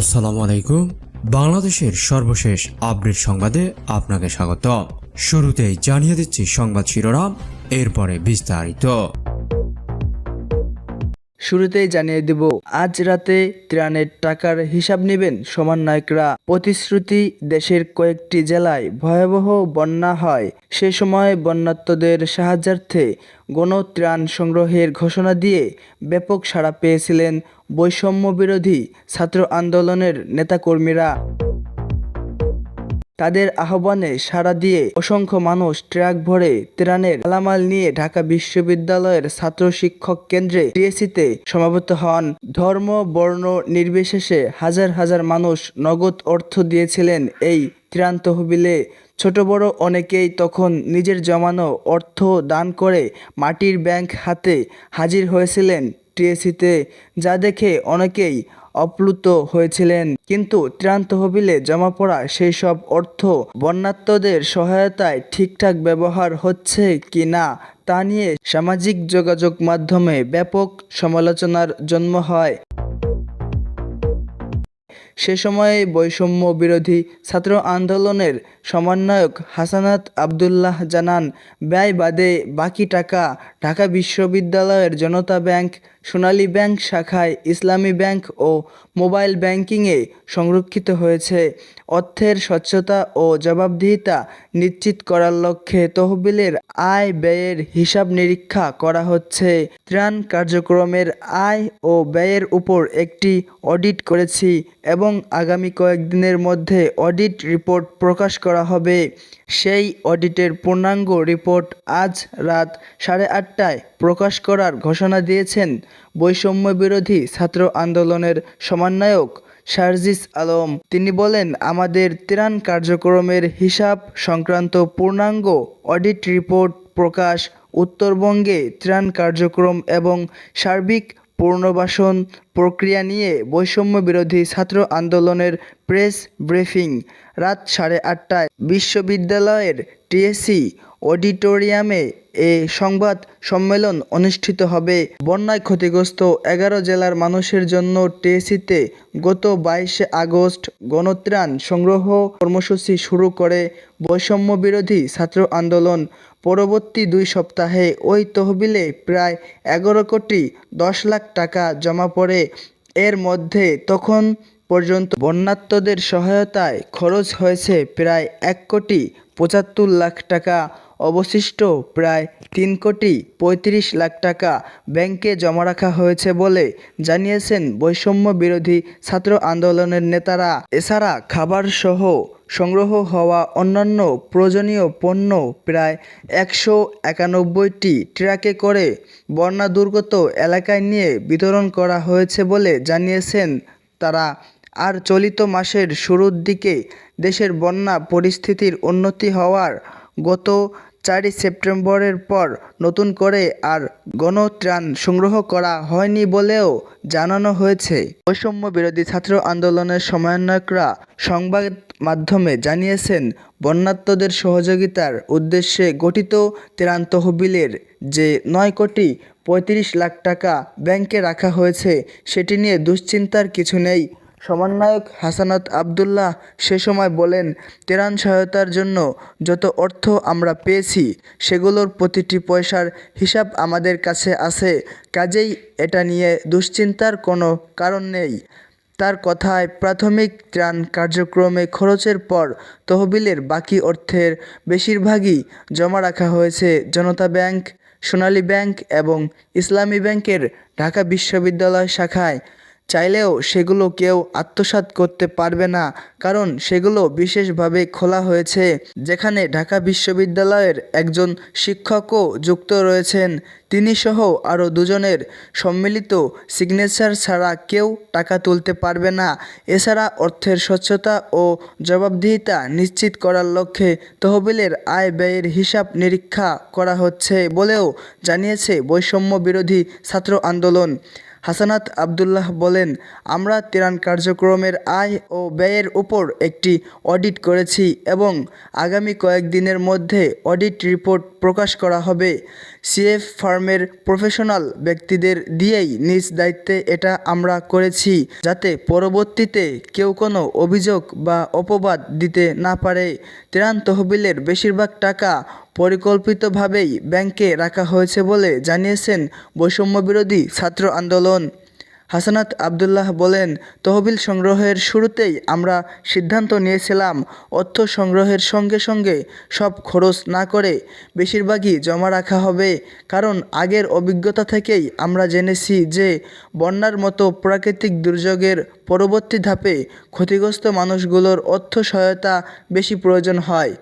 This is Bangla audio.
আসসালামু আলাইকুম। বাংলাদেশের সর্বশেষ আপডেট সংবাদে আপনাকে স্বাগত শুরুতেই জানিয়ে দিচ্ছি সংবাদ শিরোনাম, এরপরে বিস্তারিত। শুরুতেই জানিয়ে দিব, আজ রাতে ত্রাণের টাকার হিসাব নেবেন সমন্বয়করা প্রতিশ্রুতি দেশের কয়েকটি জেলায় ভয়াবহ বন্যা হয়। সে সময় বন্যাত্মদের সাহায্যার্থে গণত্রাণ সংগ্রহের ঘোষণা দিয়ে ব্যাপক সাড়া পেয়েছিলেন বৈষম্য বিরোধী ছাত্র আন্দোলনের নেতাকর্মীরা। তাদের আহ্বানে সাড়া দিয়ে অসংখ্য মানুষ ট্রাক ভরে ত্রাণের মালামাল নিয়ে ঢাকা বিশ্ববিদ্যালয়ের ছাত্র শিক্ষক কেন্দ্রে টিএসিতে সমাবেত হন। ধর্ম, বর্ণ নির্বিশেষে হাজার হাজার মানুষ নগদ অর্থ দিয়েছিলেন এই ত্রাণ তহবিলে। ছোট বড় অনেকেই তখন নিজের জমানো অর্থ দান করে মাটির ব্যাংক হাতে হাজির হয়েছিলেন। টিএসিতে যা দেখে অনেকেই অপ্লুত হয়েছিলেন। কিন্তু ত্রাণ তহবিলে জমা পড়া সেই সব অর্থ বন্যাত্মদের সহায়তায় ঠিকঠাক ব্যবহার হচ্ছে কি না, তা নিয়ে সামাজিক যোগাযোগ মাধ্যমে ব্যাপক সমালোচনার জন্ম হয়। সে সময়ে বৈষম্য বিরোধী ছাত্র আন্দোলনের সমন্বয়ক হাসানাত আবদুল্লাহ জানান, ব্যয় বাদে বাকি টাকা ঢাকা বিশ্ববিদ্যালয়ের জনতা ব্যাংক সোনালী ব্যাংক শাখায় ইসলামী ব্যাংক ও মোবাইল ব্যাংকিংয়ে সংরক্ষিত হয়েছে। অর্থের স্বচ্ছতা ও জবাবদিহিতা নিশ্চিত করার লক্ষ্যে তহবিলের আয় ব্যয়ের হিসাব নিরীক্ষা করা হচ্ছে। ত্রাণ কার্যক্রমের আয় ও ব্যয়ের উপর একটি অডিট করেছি এবং আগামী কয়েকদিনের মধ্যে অডিট রিপোর্ট প্রকাশ করা হবে। সেই অডিটের পূর্ণাঙ্গ রিপোর্ট আজ রাত সাড়ে আটটায় প্রকাশ করার ঘোষণা দিয়েছেন বৈষম্য বিরোধী ছাত্র আন্দোলনের সমন্বয়ক শারজিস আলম। তিনি বলেন, আমাদের ত্রাণ কার্যক্রমের হিসাব সংক্রান্ত পূর্ণাঙ্গ অডিট রিপোর্ট প্রকাশ, উত্তরবঙ্গে ত্রাণ কার্যক্রম এবং সার্বিক পুনর্বাসন প্রক্রিয়া নিয়ে বৈষম্য বিরোধী ছাত্র আন্দোলনের প্রেস ব্রিফিং। রাত সাড়ে আটটায় বিশ্ববিদ্যালয়ের টিএসসি অডিটোরিয়ামে এ সংবাদ সম্মেলন অনুষ্ঠিত হবে। বন্যায় ক্ষতিগ্রস্ত এগারো জেলার মানুষের জন্য টিএসিতে গত বাইশে আগস্ট গণত্রাণ সংগ্রহ কর্মসূচি শুরু করে বৈষম্য বিরোধী ছাত্র আন্দোলন। পরবর্তী দুই সপ্তাহে ওই তহবিলে প্রায় এগারো কোটি দশ লাখ টাকা জমা পড়ে। এর মধ্যে তখন পর্যন্ত বন্যাত্মদের সহায়তায় খরচ হয়েছে প্রায় এক কোটি পঁচাত্তর লাখ টাকা। অবশিষ্ট প্রায় তিন কোটি পঁয়ত্রিশ লাখ টাকা ব্যাংকে জমা রাখা হয়েছে বলে জানিয়েছেন বৈষম্য বিরোধী ছাত্র আন্দোলনের নেতারা। এছাড়া খাবার সহ সংগ্রহ হওয়া অন্যান্য প্রয়োজনীয় পণ্য প্রায় একশো একানব্বইটি ট্রাকে করে বন্যা দুর্গত এলাকায় নিয়ে বিতরণ করা হয়েছে বলে জানিয়েছেন তারা। আর চলিত মাসের শুরুর দিকে দেশের বন্যা পরিস্থিতির উন্নতি হওয়ার গত চারই সেপ্টেম্বরের পর নতুন করে আর গণত্রাণ সংগ্রহ করা হয়নি বলেও জানানো হয়েছে। বৈষম্য বিরোধী ছাত্র আন্দোলনের সমন্বয়করা সংবাদ মাধ্যমে জানিয়েছেন, বন্যাত্মদের সহযোগিতার উদ্দেশ্যে গঠিত ত্রাণ তহবিলের যে নয় কোটি পঁয়ত্রিশ লাখ টাকা ব্যাংকে রাখা হয়েছে, সেটি নিয়ে দুশ্চিন্তার কিছু নেই। সমন্বয়ক হাসানত আবদুল্লাহ সে সময় বলেন, ত্রাণ সহায়তার জন্য যত অর্থ আমরা পেয়েছি, সেগুলোর প্রতিটি পয়সার হিসাব আমাদের কাছে আছে। কাজেই এটা নিয়ে দুশ্চিন্তার কোনো কারণ নেই। তার কথায় প্রাথমিক ত্রাণ কার্যক্রমে খরচের পর তহবিলের বাকি অর্থের বেশিরভাগই জমা রাখা হয়েছে জনতা ব্যাংক, সোনালী ব্যাংক এবং ইসলামী ব্যাংকের ঢাকা বিশ্ববিদ্যালয় শাখায়। চাইলেও সেগুলো কেউ আত্মসাৎ করতে পারবে না, কারণ সেগুলো বিশেষভাবে খোলা হয়েছে, যেখানে ঢাকা বিশ্ববিদ্যালয়ের একজন শিক্ষকও যুক্ত রয়েছেন। তিনি সহ আরও দুজনের সম্মিলিত সিগনেচার ছাড়া কেউ টাকা তুলতে পারবে না। এছাড়া অর্থের স্বচ্ছতা ও জবাবদিহিতা নিশ্চিত করার লক্ষ্যে তহবিলের আয় ব্যয়ের হিসাব নিরীক্ষা করা হচ্ছে বলেও জানিয়েছে বৈষম্য বিরোধী ছাত্র আন্দোলন। হাসানাত আবদুল্লাহ বলেন, আমরা ত্রাণ কার্যক্রমের আয় ও ব্যয়ের উপর একটি অডিট করেছি এবং আগামী কয়েকদিনের মধ্যে অডিট রিপোর্ট প্রকাশ করা হবে। সিএফ ফার্মের প্রফেশনাল ব্যক্তিদের দিয়েই নিজ দায়িত্বে এটা আমরা করেছি, যাতে পরবর্তীতে কেউ কোনো অভিযোগ বা অপবাদ দিতে না পারে। ত্রাণ তহবিলের বেশিরভাগ টাকা পরিকল্পিতভাবেই ব্যাংকে রাখা হয়েছে বলে জানিয়েছেন বৈষম্যবিরোধী ছাত্র আন্দোলন। হাসানাত আবদুল্লাহ বলেন, তহবিল সংগ্রহের শুরুতেই আমরা সিদ্ধান্ত নিয়েছিলাম, অর্থ সংগ্রহের সঙ্গে সঙ্গে সব খরচ না করে বেশিরভাগই জমা রাখা হবে। কারণ আগের অভিজ্ঞতা থেকেই আমরা জেনেছি যে, বন্যার মতো প্রাকৃতিক দুর্যোগের পরবর্তী ধাপে ক্ষতিগ্রস্ত মানুষগুলোর অর্থ সহায়তা বেশি প্রয়োজন হয়।